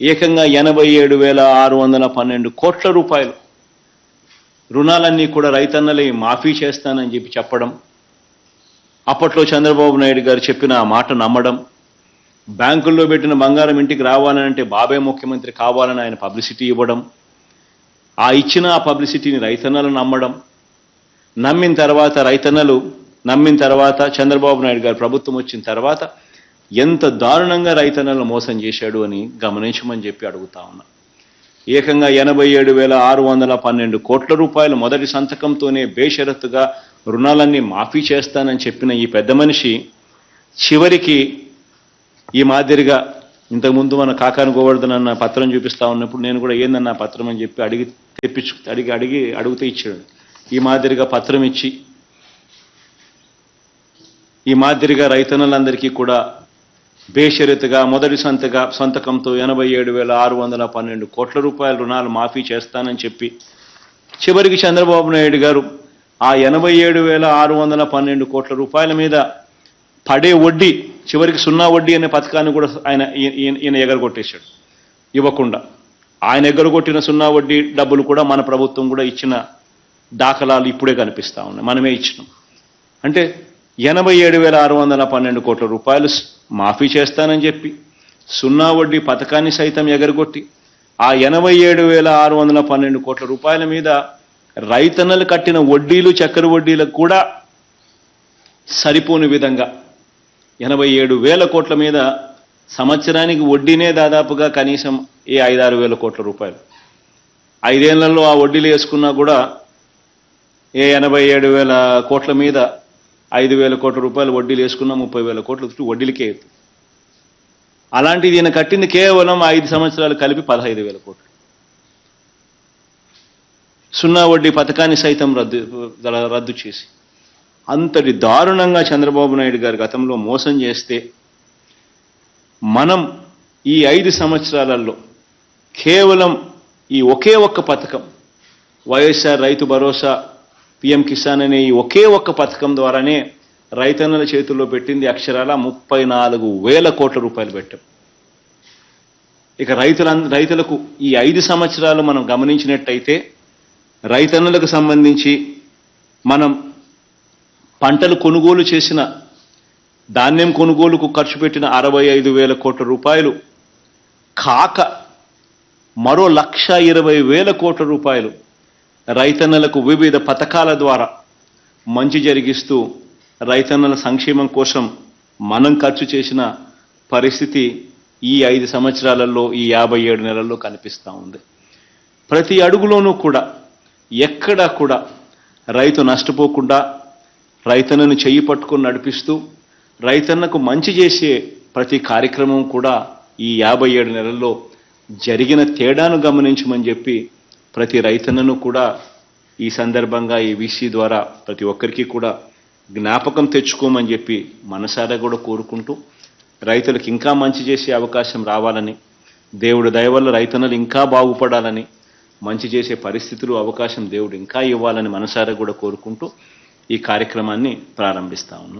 ఏకంగా ఎనభై ఏడు వేల ఆరు వందల పన్నెండు కోట్ల రూపాయలు. రుణాలన్నీ కూడా రైతన్నలే మాఫీ చేస్తానని చెప్పి చెప్పడం అప్పట్లో చంద్రబాబు నాయుడు గారు చెప్పిన ఆ మాట నమ్మడం బ్యాంకుల్లో పెట్టిన బంగారం ఇంటికి రావాలని అంటే బాబే ముఖ్యమంత్రి కావాలని ఆయన పబ్లిసిటీ ఇవ్వడం ఆ ఇచ్చిన ఆ పబ్లిసిటీని రైతన్నలు నమ్మడం నమ్మిన తర్వాత రైతన్నలు నమ్మిన తర్వాత చంద్రబాబు నాయుడు గారు ప్రభుత్వం వచ్చిన తర్వాత ఎంత దారుణంగా రైతన్నలను మోసం చేశాడు అని గమనించమని చెప్పి అడుగుతా ఉన్నా. ఏకంగా ఎనభై ఏడు వేల ఆరు వందల పన్నెండు కోట్ల రూపాయలు మొదటి సంతకంతోనే బేషరత్తుగా రుణాలన్నీ మాఫీ చేస్తానని చెప్పిన ఈ పెద్ద మనిషి చివరికి ఈ మాదిరిగా ఇంతకుముందు మన కాకాను గోవర్ధన్ అన్న పత్రం చూపిస్తా ఉన్నప్పుడు నేను కూడా ఏందన్న పత్రం అని చెప్పి అడిగి తెప్పించు అడిగి అడిగి అడిగితే ఇచ్చాడు. ఈ మాదిరిగా పత్రం ఇచ్చి ఈ మాదిరిగా రైతన్నలందరికీ కూడా బేషరతుగా మొదటి సంతగా సంతకంతో ఎనభై ఏడు వేల ఆరు వందల పన్నెండు కోట్ల రూపాయల రుణాలు మాఫీ చేస్తానని చెప్పి చివరికి చంద్రబాబు నాయుడు గారు ఆ ఎనభై ఏడు వేల ఆరు వందల పన్నెండు కోట్ల రూపాయల మీద పడే వడ్డీ చివరికి సున్నా వడ్డీ అనే పథకాన్ని కూడా ఆయన ఈయన ఎగరగొట్టేశాడు. ఇవ్వకుండా. ఆయన ఎగరగొట్టిన సున్నా వడ్డీ డబ్బులు కూడా మన ప్రభుత్వం కూడా ఇచ్చిన దాఖలాలు ఇప్పుడే కనిపిస్తా ఉన్నాయి. మనమే ఇచ్చినాం. అంటే ఎనభై ఏడు వేల ఆరు వందల పన్నెండు కోట్ల రూపాయలు మాఫీ చేస్తానని చెప్పి సున్నా వడ్డీ పథకాన్ని సైతం ఎగరగొట్టి ఆ ఎనభై ఏడు వేల ఆరు వందల పన్నెండు కోట్ల రూపాయల మీద రైతన్నలు కట్టిన వడ్డీలు చక్కెర వడ్డీలకు కూడా సరిపోని విధంగా ఎనభై ఏడు వేల కోట్ల మీద సంవత్సరానికి వడ్డీనే దాదాపుగా కనీసం ఏ ఐదారు వేల కోట్ల రూపాయలు. ఐదేళ్ళలో ఆ వడ్డీలు వేసుకున్నా కూడా ఏ ఎనభై ఏడు వేల కోట్ల మీద ఐదు వేల కోట్ల రూపాయలు వడ్డీలు వేసుకున్నా ముప్పై వేల కోట్ల వడ్డీలకే అవుతుంది అలాంటిది ఈయన కట్టింది కేవలం ఐదు సంవత్సరాలు కలిపి పదహైదు వేల కోట్లు. సున్నా వడ్డీ పథకాన్ని సైతం రద్దు రద్దు చేసి. అంతటి దారుణంగా చంద్రబాబు నాయుడు గారు గతంలో మోసం చేస్తే మనం ఈ ఐదు సంవత్సరాలలో కేవలం ఈ ఒకే ఒక్క పథకం వైఎస్ఆర్ రైతు భరోసా పిఎం కిసాన్ అనే ఈ ఒకే ఒక్క పథకం ద్వారానే రైతన్నల చేతుల్లో పెట్టింది అక్షరాల ముప్పై నాలుగు వేల కోట్ల రూపాయలు పెట్టాం. ఇక రైతుల రైతులకు ఈ ఐదు సంవత్సరాలు మనం గమనించినట్టయితే రైతన్నులకు సంబంధించి మనం పంటలు కొనుగోలు చేసిన ధాన్యం కొనుగోలుకు ఖర్చు పెట్టిన అరవై ఐదు వేల కోట్ల రూపాయలు కాక మరో లక్ష ఇరవై వేల కోట్ల రూపాయలు రైతన్నలకు వివిధ పథకాల ద్వారా మంచి జరిగిస్తూ రైతన్నల సంక్షేమం కోసం మనం ఖర్చు చేసిన పరిస్థితి ఈ ఐదు సంవత్సరాలలో ఈ యాభై ఏడు నెలల్లో కనిపిస్తూ ఉంది. ప్రతి అడుగులోనూ కూడా ఎక్కడా కూడా రైతు నష్టపోకుండా రైతన్నను చెయ్యి పట్టుకొని నడిపిస్తూ రైతన్నకు మంచి చేసే ప్రతి కార్యక్రమం కూడా ఈ యాభై ఏడు నెలల్లో జరిగిన తేడాను గమనించమని చెప్పి ప్రతి రైతన్నను కూడా ఈ సందర్భంగా ఈ వీసీ ద్వారా ప్రతి ఒక్కరికి కూడా జ్ఞాపకం తెచ్చుకోమని చెప్పి మనసారా కూడా కోరుకుంటూ రైతులకు ఇంకా మంచి చేసే అవకాశం రావాలని దేవుడు దయ వల్ల రైతన్నలు ఇంకా బాగుపడాలని మంచి చేసే పరిస్థితులు అవకాశం దేవుడు ఇంకా ఇవ్వాలని మనసారా కూడా కోరుకుంటూ ఈ కార్యక్రమాన్ని ప్రారంభిస్తా ఉన్నాం.